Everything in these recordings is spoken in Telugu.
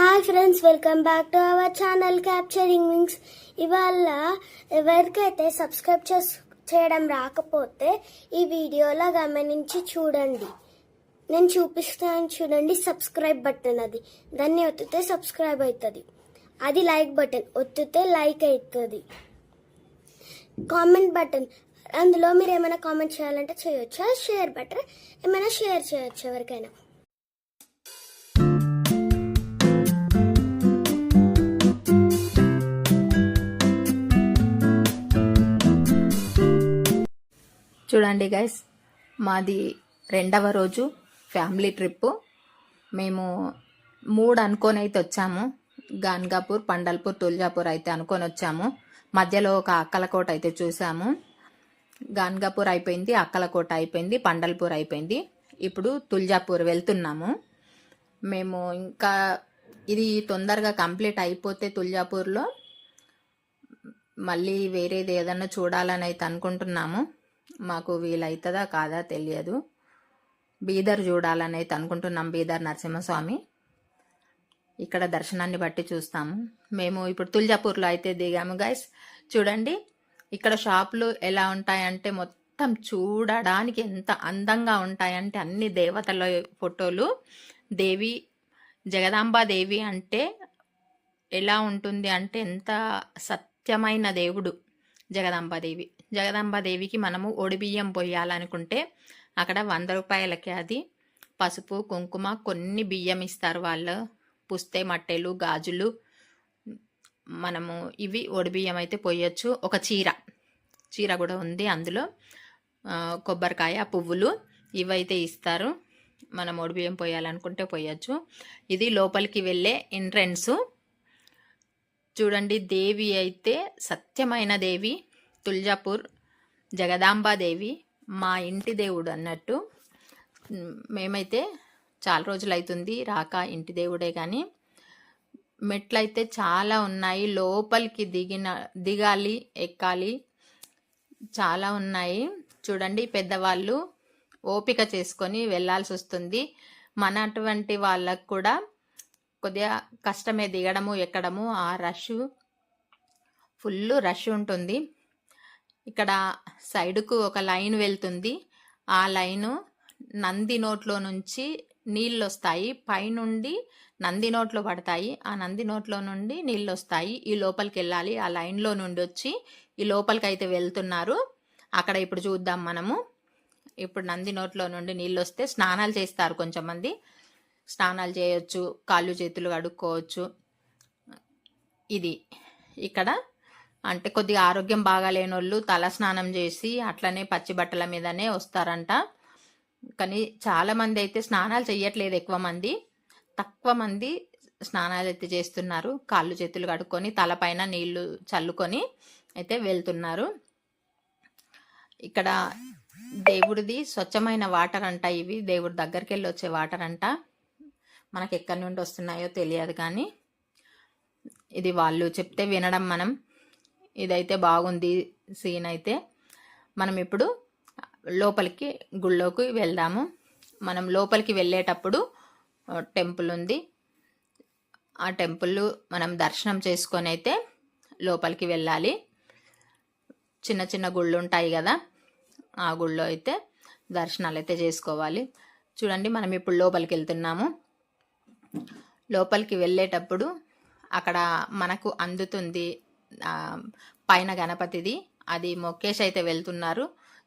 Hi friends welcome back to our channel capturing wings ఇవాళ ఎవరికైతే సబ్స్క్రైబ్ చేస్ చేయడం రాకపోతే ఈ వీడియోలో గమనించి చూడండి. నేను చూపిస్తాను చూడండి సబ్స్క్రైబ్ బటన్ అది. దాన్ని ఒత్తితే సబ్స్క్రైబ్ అవుతుంది అది లైక్ బటన్ ఒత్తితే లైక్ అవుతుంది కామెంట్ బటన్ అందులో మీరు ఏమైనా కామెంట్ చేయాలంటే చేయొచ్చు? షేర్ బటన్ ఏమైనా షేర్ చేయొచ్చు ఎవరికైనా? చూడండి గైస్ మాది రెండవ రోజు ఫ్యామిలీ ట్రిప్పు మేము మూడు అనుకొని అయితే వచ్చాము. గాన్గాపూర్ పండల్పూర్ తుల్జాపూర్ అయితే అనుకొని వచ్చాము. మధ్యలో ఒక అక్కలకోట అయితే చూసాము. గాన్గాపూర్ అయిపోయింది అక్కలకోట అయిపోయింది పండల్పూర్ అయిపోయింది. ఇప్పుడు తుల్జాపూర్ వెళ్తున్నాము. మేము ఇంకా ఇది తొందరగా కంప్లీట్ అయిపోతే తుల్జాపూర్లో మళ్ళీ వేరేది ఏదన్నా చూడాలని అయితే అనుకుంటున్నాము. మాకు వీలవుతుందా కాదా తెలియదు. బీదర్ చూడాలని అయితే అనుకుంటున్నాం బీదర్ నరసింహస్వామి. ఇక్కడ దర్శనాన్ని బట్టి చూస్తాము. మేము ఇప్పుడు తుల్జాపూర్లో అయితే దిగాము. గైస్ చూడండి ఇక్కడ షాపులు ఎలా ఉంటాయంటే మొత్తం చూడడానికి ఎంత అందంగా ఉంటాయంటే అన్ని దేవతల ఫోటోలు. దేవి జగదాంబాదేవి అంటే ఎలా ఉంటుంది అంటే ఎంత సత్యమైన దేవుడు జగదాంబాదేవి జగదాంబాదేవికి మనము ఒడిబియ్యం పోయాలనుకుంటే అక్కడ వంద రూపాయలకి అది. పసుపు కుంకుమ కొన్ని బియ్యం ఇస్తారు వాళ్ళు. పుస్తే మట్టెలు గాజులు. మనము ఇవి ఒడిబియ్యం అయితే పోయొచ్చు. ఒక చీర. చీర కూడా ఉంది అందులో. కొబ్బరికాయ పువ్వులు ఇవైతే ఇస్తారు. మనం ఒడిబియ్యం పోయాలనుకుంటే పోయొచ్చు. ఇది లోపలికి వెళ్ళే ఎంట్రన్స్. చూడండి దేవి అయితే సత్యమైన దేవి. తుల్జాపూర్ జగదాంబాదేవి మా ఇంటి దేవుడు అన్నట్టు. మేమైతే చాలా రోజులు అవుతుంది రాక ఇంటి దేవుడే కానీ మెట్లయితే చాలా ఉన్నాయి. లోపలికి దిగిన దిగాలి ఎక్కాలి చాలా ఉన్నాయి. చూడండి పెద్దవాళ్ళు ఓపిక చేసుకొని వెళ్ళాల్సి వస్తుంది మన అటువంటి వాళ్ళకు కూడా కొద్దిగా కష్టమే దిగడము ఎక్కడము. ఆ రష్ ఫుల్ రష్ ఉంటుంది. ఇక్కడ సైడుకు ఒక లైన్ వెళ్తుంది. ఆ లైను నంది నోట్లో నుంచి నీళ్ళు వస్తాయి పైనుండి నంది నోట్లో పడతాయి. ఆ నంది నోట్లో నుండి నీళ్ళు వస్తాయి ఈ లోపలికి వెళ్ళాలి ఆ లైన్లో నుండి వచ్చి ఈ లోపలికి అయితే వెళ్తున్నారు. అక్కడ ఇప్పుడు చూద్దాం మనము. ఇప్పుడు నంది నోట్లో నుండి నీళ్ళు వస్తే స్నానాలు చేస్తారు కొంచెం మంది స్నానాలు చేయొచ్చు. కాళ్ళు చేతులు కడుక్కోవచ్చు. ఇది ఇక్కడ అంటే కొద్దిగా ఆరోగ్యం బాగాలేని వాళ్ళు తల స్నానం చేసి అట్లనే పచ్చి బట్టల మీదనే వస్తారంట. కానీ చాలా మంది అయితే స్నానాలు చేయట్లేదు ఎక్కువ మంది. తక్కువ మంది స్నానాలు అయితే చేస్తున్నారు. కాళ్ళు చేతులు కడుక్కొని తలపైన నీళ్ళు చల్లుకొని అయితే వెళ్తున్నారు. ఇక్కడ దేవుడిది స్వచ్ఛమైన వాటర్ అంట ఇవి. దేవుడి దగ్గరికి వెళ్ళి వచ్చే వాటర్ అంట. మనకి ఎక్కడి నుండి వస్తున్నాయో తెలియదు కానీ ఇది వాళ్ళు చెప్తే వినడం మనం. ఇదైతే బాగుంది సీన్ అయితే. మనం ఇప్పుడు లోపలికి గుళ్ళోకి వెళ్దాము. మనం లోపలికి వెళ్ళేటప్పుడు టెంపుల్ ఉంది. ఆ టెంపుల్ మనం దర్శనం చేసుకొని అయితే లోపలికి వెళ్ళాలి. చిన్న చిన్న గుళ్ళు ఉంటాయి కదా ఆ గుళ్ళో అయితే దర్శనాలు అయితే చేసుకోవాలి. చూడండి మనం ఇప్పుడు లోపలికి వెళ్తున్నాము. లోపలికి వెళ్ళేటప్పుడు అక్కడ మనకు అందుతుంది పైన గణపతిది. అది మొక్కేష్ అయితే వెళ్తున్నారు.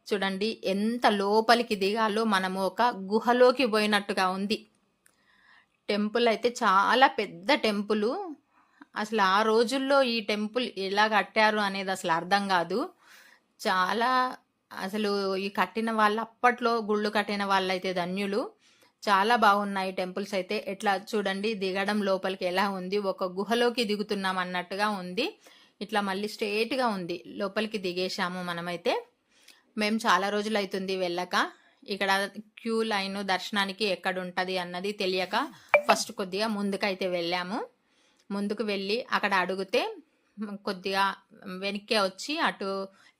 చూడండి ఎంత లోపలికి దిగాలో మనము ఒక గుహలోకి పోయినట్టుగా ఉంది. టెంపుల్ అయితే చాలా పెద్ద టెంపుల్. అసలు ఆ రోజుల్లో ఈ టెంపుల్ ఎలా కట్టారు అనేది అసలు అర్థం కాదు. చాలా అసలు ఈ కట్టిన వాళ్ళు అప్పట్లో గుళ్ళు కట్టిన వాళ్ళైతే ధన్యులు. చాలా బాగున్నాయి టెంపుల్స్ అయితే. ఎట్లా చూడండి దిగడం లోపలికి ఎలా ఉంది ఒక గుహలోకి దిగుతున్నాం అన్నట్టుగా ఉంది. ఇట్లా మళ్ళీ స్ట్రేట్గా ఉంది. లోపలికి దిగేశాము మనమైతే. మేము చాలా రోజులు అవుతుంది వెళ్ళక. ఇక్కడ క్యూ లైన్ దర్శనానికి ఎక్కడ ఉంటుంది అన్నది తెలియక ఫస్ట్ కొద్దిగా ముందుకైతే వెళ్ళాము. ముందుకు వెళ్ళి అక్కడ అడిగితే కొద్దిగా వెనక్కి వచ్చి అటు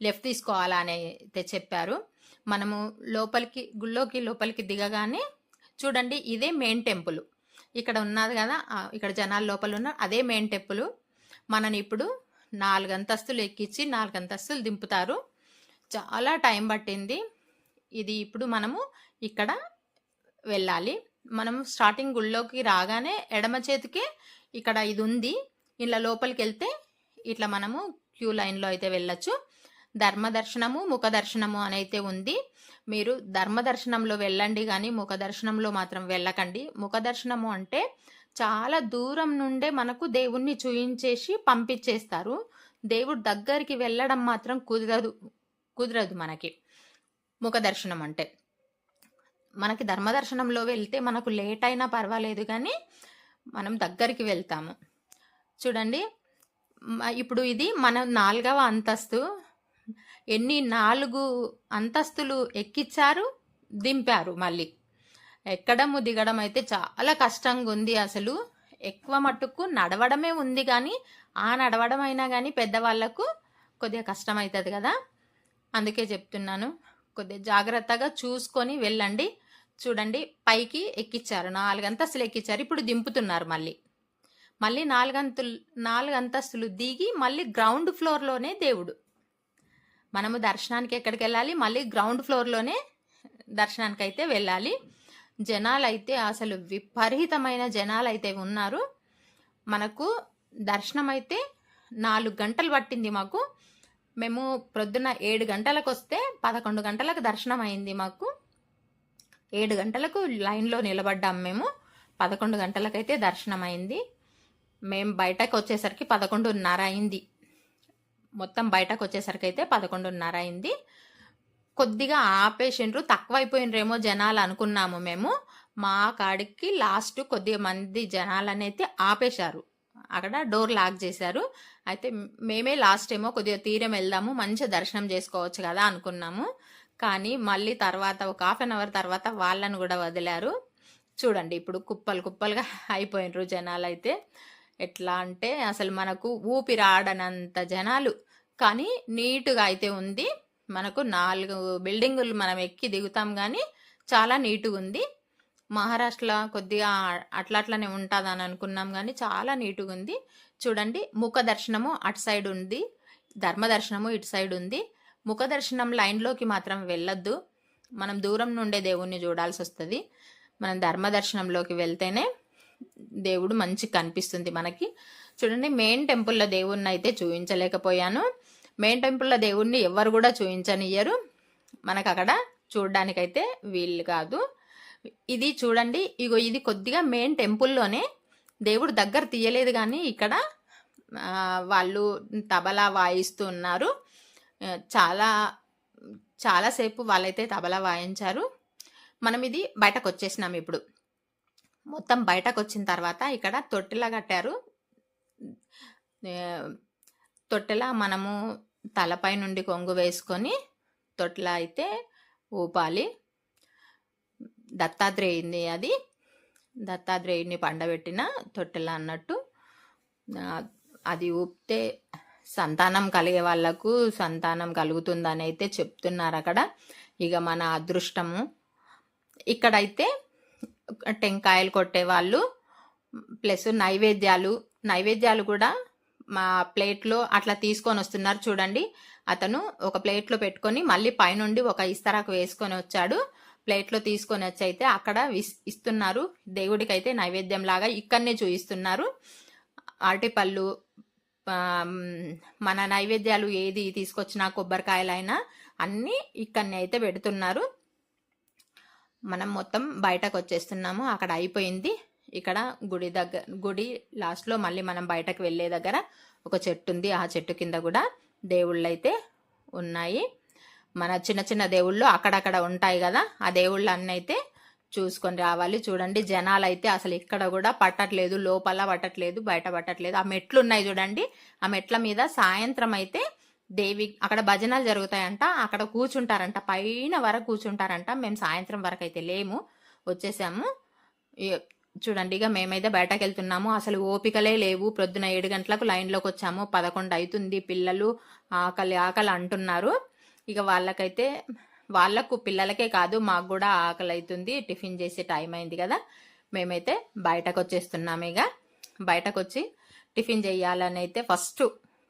లెఫ్ట్ తీసుకోవాలా అని అయితే చెప్పారు. మనము లోపలికి గుళ్ళోకి లోపలికి దిగగానే చూడండి ఇదే మెయిన్ టెంపుల్. ఇక్కడ ఉన్నది కదా ఇక్కడ జనాల లోపల ఉన్న అదే మెయిన్ టెంపుల్. మనని ఇప్పుడు నాలుగు అంతస్తులు ఎక్కించి నాలుగు అంతస్తులు దింపుతారు. చాలా టైం పట్టింది. ఇది ఇప్పుడు మనము ఇక్కడ వెళ్ళాలి. మనం స్టార్టింగ్ గుళ్ళోకి రాగానే ఎడమ చేతికే ఇక్కడ ఇది ఉంది. ఇలా లోపలికి వెళ్తే ఇట్లా మనము క్యూ లైన్లో అయితే వెళ్ళొచ్చు. ధర్మ దర్శనము ముఖ దర్శనము అని అయితే ఉంది. మీరు ధర్మ దర్శనంలో వెళ్ళండి కానీ ముఖ దర్శనంలో మాత్రం వెళ్ళకండి. ముఖ దర్శనము అంటే చాలా దూరం నుండే మనకు దేవుణ్ణి చూయించేసి పంపించేస్తారు. దేవుడు దగ్గరికి వెళ్ళడం మాత్రం కుదరదు కుదరదు మనకి. ముఖ దర్శనం అంటే. మనకి ధర్మ దర్శనంలో వెళ్తే మనకు లేట్ అయినా పర్వాలేదు కానీ మనం దగ్గరికి వెళ్తాము. చూడండి ఇప్పుడు ఇది మన నాలుగవ అంతస్తు. ఎన్ని నాలుగు అంతస్తులు ఎక్కిచ్చారు దింపారు మళ్ళీ. ఎక్కడము దిగడం అయితే చాలా కష్టంగా ఉంది అసలు. ఎక్కువ మట్టుకు నడవడమే ఉంది కానీ ఆ నడవడం అయినా కానీ పెద్దవాళ్ళకు కొద్దిగా కష్టం అవుతుంది కదా. అందుకే చెప్తున్నాను కొద్దిగా జాగ్రత్తగా చూసుకొని వెళ్ళండి. చూడండి పైకి ఎక్కిచ్చారు నాలుగంతస్తులు ఎక్కిచ్చారు ఇప్పుడు దింపుతున్నారు మళ్ళీ. మళ్ళీ నాలుగంతులు నాలుగు అంతస్తులు దిగి మళ్ళీ గ్రౌండ్ ఫ్లోర్లోనే దేవుడు. మనము దర్శనానికి ఎక్కడికి వెళ్ళాలి మళ్ళీ గ్రౌండ్ ఫ్లోర్లోనే దర్శనానికి అయితే వెళ్ళాలి. జనాలు అయితే అసలు విపరీతమైన జనాలు అయితే ఉన్నారు. మనకు దర్శనం అయితే నాలుగు గంటలు పట్టింది మాకు. మేము ప్రొద్దున ఏడు గంటలకు వస్తే పదకొండు గంటలకు దర్శనం అయింది మాకు. ఏడు గంటలకు లైన్లో నిలబడ్డాం మేము. పదకొండు గంటలకైతే దర్శనం అయింది మేము బయటకు వచ్చేసరికి పదకొండున్నర అయింది. మొత్తం బయటకు వచ్చేసరికి అయితే పదకొండున్నర అయింది. కొద్దిగా ఆపేసిండ్రు తక్కువైపోయినరేమో జనాలు అనుకున్నాము మేము. మా కాడికి లాస్ట్ కొద్దిగా మంది జనాలనైతే ఆపేశారు. అక్కడ డోర్ లాక్ చేశారు. అయితే మేమే లాస్ట్ ఏమో కొద్దిగా తీరం వెళ్దాము మంచి దర్శనం చేసుకోవచ్చు కదా అనుకున్నాము. కానీ మళ్ళీ తర్వాత ఒక హాఫ్ అన్ అవర్ తర్వాత వాళ్ళని కూడా వదిలారు. చూడండి ఇప్పుడు కుప్పలు కుప్పలుగా అయిపోయినరు జనాలు అయితే ఎట్లా అంటే అసలు మనకు ఊపిరాడనంత జనాలు. కానీ నీటుగా అయితే ఉంది. మనకు నాలుగు బిల్డింగులు మనం ఎక్కి దిగుతాం కానీ చాలా నీటుగా ఉంది మహారాష్ట్రలో కొద్దిగా అట్లా అట్లనే ఉంటుందని అనుకున్నాం కానీ చాలా నీటుగా ఉంది చూడండి ముఖ దర్శనము అటు సైడ్ ఉంది ధర్మ దర్శనము ఇటు సైడ్ ఉంది. ముఖ దర్శనం లైన్లోకి మాత్రం వెళ్ళొద్దు. మనం దూరం నుండే దేవుణ్ణి చూడాల్సి వస్తుంది. మనం ధర్మ దర్శనంలోకి వెళ్తేనే దేవుడు మంచి కనిపిస్తుంది మనకి. చూడండి మెయిన్ టెంపుల్లో దేవుణ్ణి అయితే చూపించలేకపోయాను మెయిన్ టెంపుల్లో దేవుణ్ణి ఎవరు కూడా చూపించనియ్యరు మనకు అక్కడ చూడడానికైతే వీలు కాదు. ఇది చూడండి ఇగో ఇది కొద్దిగా మెయిన్ టెంపుల్లోనే దేవుడు దగ్గర తీయలేదు కానీ ఇక్కడ వాళ్ళు తబలా వాయిస్తూ ఉన్నారు. చాలా చాలాసేపు వాళ్ళైతే తబలా వాయించారు. మనం ఇది బయటకు వచ్చేసినాం ఇప్పుడు. మొత్తం బయటకు వచ్చిన తర్వాత ఇక్కడ తొట్టిలా కట్టారు. తొట్టెలా మనము తలపై నుండి కొంగు వేసుకొని తొట్టెల అయితే ఊపాలి. దత్తాత్రేయుని అది. దత్తాత్రేయుని పండబెట్టిన తొట్టెల అన్నట్టు అది ఊపితే సంతానం కలిగే వాళ్ళకు సంతానం కలుగుతుందని అయితే చెప్తున్నారు అక్కడ. ఇక మన అదృష్టము. ఇక్కడైతే టెంకాయలు కొట్టేవాళ్ళు ప్లస్ నైవేద్యాలు నైవేద్యాలు కూడా మా ప్లేట్లో అట్లా తీసుకొని వస్తున్నారు చూడండి. అతను ఒక ప్లేట్లో పెట్టుకొని మళ్ళీ పైనుండి ఒక ఇస్తరాకు వేసుకొని వచ్చాడు. ప్లేట్లో తీసుకొని వచ్చి అయితే అక్కడ విస్- ఇస్తున్నారు. దేవుడికైతే నైవేద్యం లాగా ఇక్కడనే చూయిస్తున్నారు. అరటిపళ్ళు మన నైవేద్యాలు ఏది తీసుకొచ్చినా కొబ్బరికాయలైనా అన్నీ ఇక్కడనే అయితే పెడుతున్నారు. మనం మొత్తం బయటకు వచ్చేస్తున్నాము. అక్కడ అయిపోయింది. ఇక్కడ గుడి దగ్గర గుడి లాస్ట్లో మళ్ళీ మనం బయటకు వెళ్ళే దగ్గర ఒక చెట్టు ఉంది. ఆ చెట్టు కింద కూడా దేవుళ్ళు అయితే ఉన్నాయి. మన చిన్న చిన్న దేవుళ్ళు అక్కడక్కడ ఉంటాయి కదా ఆ దేవుళ్ళు అన్నీ అయితే చూసుకొని రావాలి. చూడండి జనాలు అయితే అసలు ఇక్కడ కూడా పట్టట్లేదు లోపల పట్టట్లేదు బయట పట్టట్లేదు. ఆ మెట్లు ఉన్నాయి చూడండి. ఆ మెట్ల మీద సాయంత్రం అయితే దేవి అక్కడ భజనలు జరుగుతాయంట. అక్కడ కూర్చుంటారంట. పైన వరకు కూర్చుంటారంట. మేము సాయంత్రం వరకు అయితే లేము. వచ్చేసాము. చూడండి ఇక మేమైతే బయటకు వెళ్తున్నాము అసలు ఓపికలే లేవు. ప్రొద్దున ఏడు గంటలకు లైన్లోకి వచ్చాము. పదకొండు అవుతుంది పిల్లలు ఆకలి ఆకలి అంటున్నారు. ఇక వాళ్ళకైతే వాళ్ళకు పిల్లలకే కాదు మాకు కూడా ఆకలి అవుతుంది టిఫిన్ చేసే టైం అయింది కదా. మేమైతే బయటకు వచ్చేస్తున్నాము ఇక బయటకు వచ్చి టిఫిన్ చేయాలని అయితే ఫస్ట్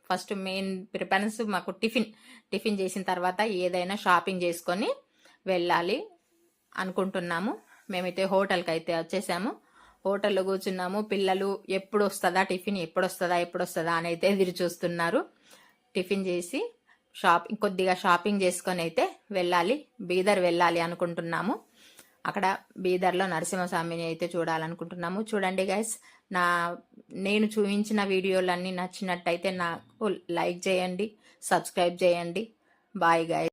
ఫస్ట్ మెయిన్ ప్రిఫరెన్స్ మాకు టిఫిన్. టిఫిన్ చేసిన తర్వాత ఏదైనా షాపింగ్ చేసుకొని వెళ్ళాలి అనుకుంటున్నాము. మేమైతే హోటల్కి అయితే వచ్చేసాము. హోటల్లో కూర్చున్నాము. పిల్లలు ఎప్పుడు వస్తుందా టిఫిన్ ఎప్పుడు వస్తుందా ఎప్పుడు వస్తుందా అని అయితే ఎదురు చూస్తున్నారు. టిఫిన్ చేసి షాపింగ్ కొద్దిగా షాపింగ్ చేసుకొని అయితే వెళ్ళాలి. బీదర్ వెళ్ళాలి అనుకుంటున్నాము. అక్కడ బీదర్లో నరసింహస్వామిని అయితే చూడాలనుకుంటున్నాము. చూడండి గైస్ నా నేను చూపించిన వీడియోలన్నీ నచ్చినట్టయితే నాకు లైక్ చేయండి సబ్స్క్రైబ్ చేయండి. Bye guys